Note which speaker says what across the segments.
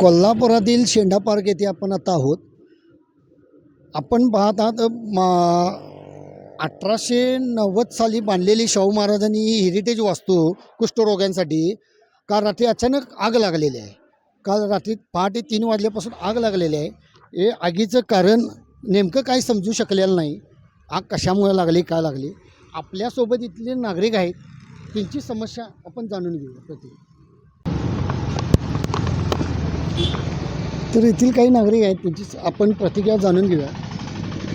Speaker 1: कोल्हापुरातील शेंडा पार्क येथे आपण आता आहोत. आपण पाहत आहात मा अठराशे नव्वद साली बांधलेली शाहू महाराजांनी ही हेरिटेज वास्तू कुष्ठरोग्यांसाठी काल रात्री अचानक आग लागलेली आहे. काल रात्री पहाटे तीन वाजल्यापासून आग लागलेली आहे. हे आगीचं कारण नेमकं काय समजू शकलेलं नाही. आग कशामुळे लागली काय लागली? आपल्यासोबत इथले नागरिक आहेत. त्यांची समस्या आपण जाणून घेऊ प्रति तर येथील काही नागरिक आहेत त्यांची आपण प्रतिक्रिया जाणून घेऊया.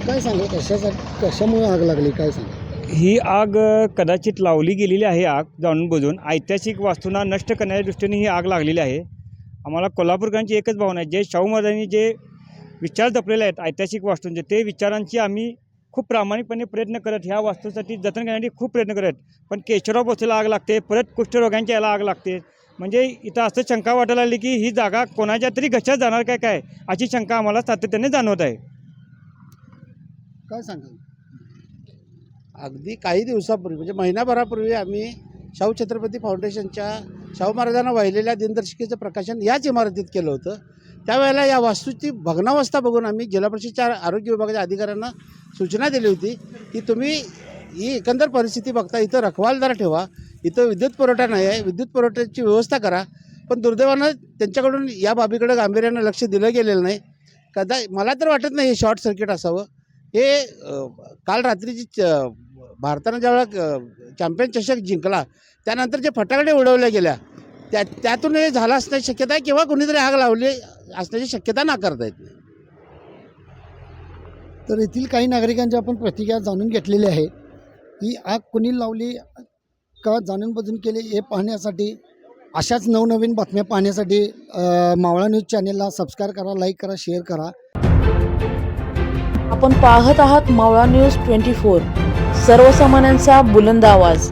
Speaker 1: काय सांगा कशासाठी कशामुळे आग लागली काय सांगा
Speaker 2: ही आग कदाचित लावली गेलेली आहे आग जाणून बुजून. ऐतिहासिक वास्तूंना नष्ट करण्याच्या दृष्टीने ही आग लागलेली आहे. आम्हाला कोल्हापूरकरांची एकच भावना आहे जे शाहू महाराजांनी जे विचार जपलेले आहेत ऐतिहासिक वास्तूंचे ते विचारांची आम्ही खूप प्रामाणिकपणे प्रयत्न करत ह्या वास्तूसाठी जतन करण्यासाठी खूप प्रयत्न करत पण केशवराव भोसलेला आग लागते परत कुष्ठरोग्यांच्या याला आग लागते. म्हणजे इथं असं शंका वाटायला लागली की ही जागा कोणाच्या तरी घशात जाणार काय काय? अशी शंका आम्हाला सातत्याने जाणवत आहे.
Speaker 1: काय सांगाल?
Speaker 3: अगदी काही दिवसापूर्वी म्हणजे महिनाभरापूर्वी आम्ही शाहू छत्रपती फाउंडेशनच्या शाहू महाराजांना वाहिलेल्या दिनदर्शिकेचं प्रकाशन याच इमारतीत केलं होतं. त्यावेळेला या वास्तूची भग्नावस्था बघून आम्ही जिल्हा परिषदच्या आरोग्य विभागाच्या अधिकाऱ्यांना सूचना दिली होती की तुम्ही ही एकंदर परिस्थिती बघता इथं रखवालदार ठेवा. इथं विद्युत पुरवठा नाही आहे. विद्युत पुरवठ्याची व्यवस्था करा. पण दुर्दैवानं त्यांच्याकडून या बाबीकडे गांभीर्यानं लक्ष दिलं गेलेलं नाही. कदा मला तर वाटत नाही हे शॉर्ट सर्किट असावं. हे काल रात्रीची च भारतानं ज्यावेळा चॅम्पियन चषक जिंकला त्यानंतर जे फटाकडे उडवल्या गेल्या त्या त्यातून हे झालं असण्याची शक्यता आहे किंवा कुणीतरी आग लावली असण्याची शक्यता नाकारता येत नाही.
Speaker 1: तर येथील काही नागरिकांची आपण प्रतिक्रिया जाणून घेतलेली आहे. ही आग कुणी लावली? का जाणून बजून केली हे पाहण्यासाठी अशाच नवनवीन बातम्या पाहण्यासाठी मावळा न्यूज चॅनेलला सबस्क्राईब करा लाईक करा शेअर करा.
Speaker 4: आपण पाहत आहात मावळा न्यूज ट्वेंटी फोर. सर्वसामान्यांचा बुलंद आवाज.